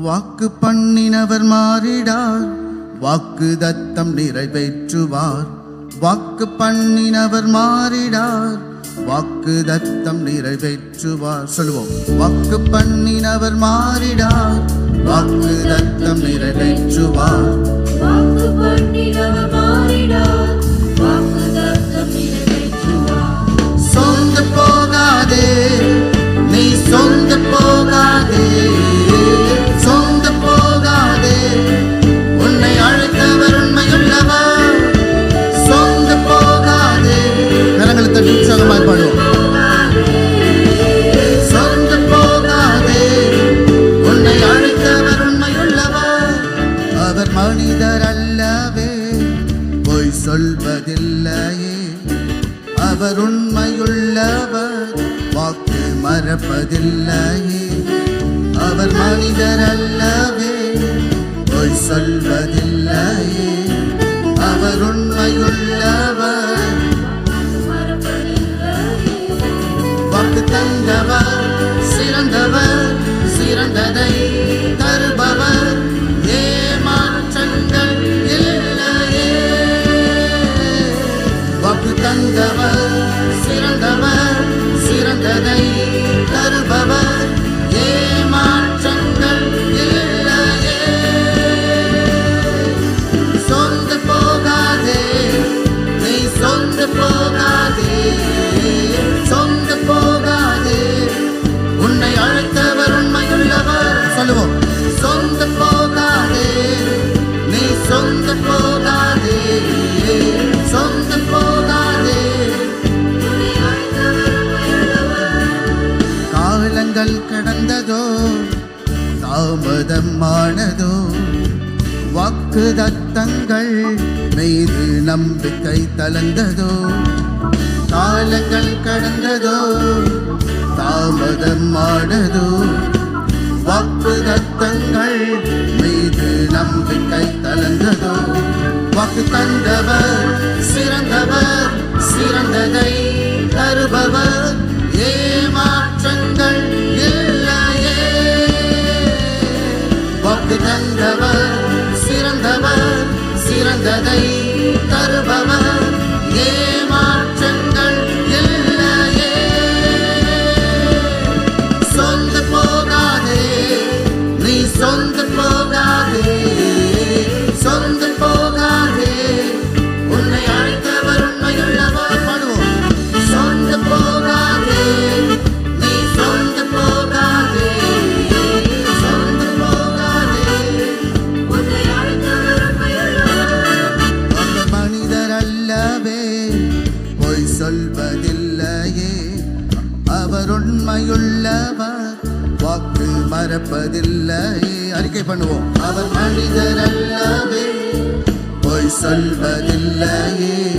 வாக்கு பண்ணினவர் மாறிடார். வாக்கு தத்தம் நிறைவேற்றுவார். வாக்கு பண்ணினவர் மாறிடார். வாக்கு தத்தம் நிறைவேற்றுவார். சொல்லுவோம். வாக்கு பண்ணினவர் மாறிடார். வாக்கு தத்தம் நிறைவேற்றுவார். வாக்கு பண்ணினவர் மாறிடார். அவர் உண்மையுள்ளவர். வாக்கு மறப்பதில்லையே. அவர் மனிதர் அல்லவே பொய் சொல்வதில்லையே. அவர் உண்மையுள்ளவர். வாக்கு தந்தவர் சிறந்தவர் சிறந்ததை காதல் கடந்ததோ தாமதமானதோ வாக்கு தத்தங்கள் மீது நம்பிக்கை தளர்ந்ததோ காலங்கள் கடந்ததோ தாமதமானதோ வாக்கு தத்தங்கள் மறப்பதில்லையே. அவர் உண்மையுள்ளவர். வாக்கு மறப்பதில்லையே. அறிக்கை பண்ணுவோம். அவர் மனிதர் அல்லவே பொய் சொல்வதில்லையே.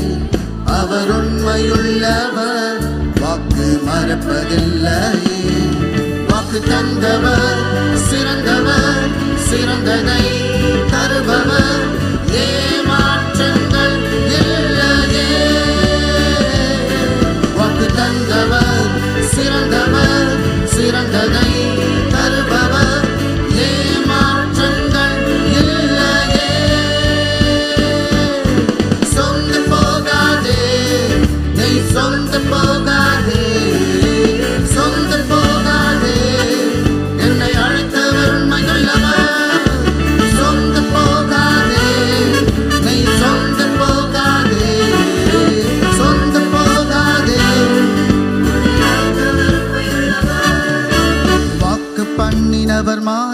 அவர் உண்மையுள்ளவர். வாக்கு மறப்பதில்லையே. வாக்கு தந்தவர் never mind.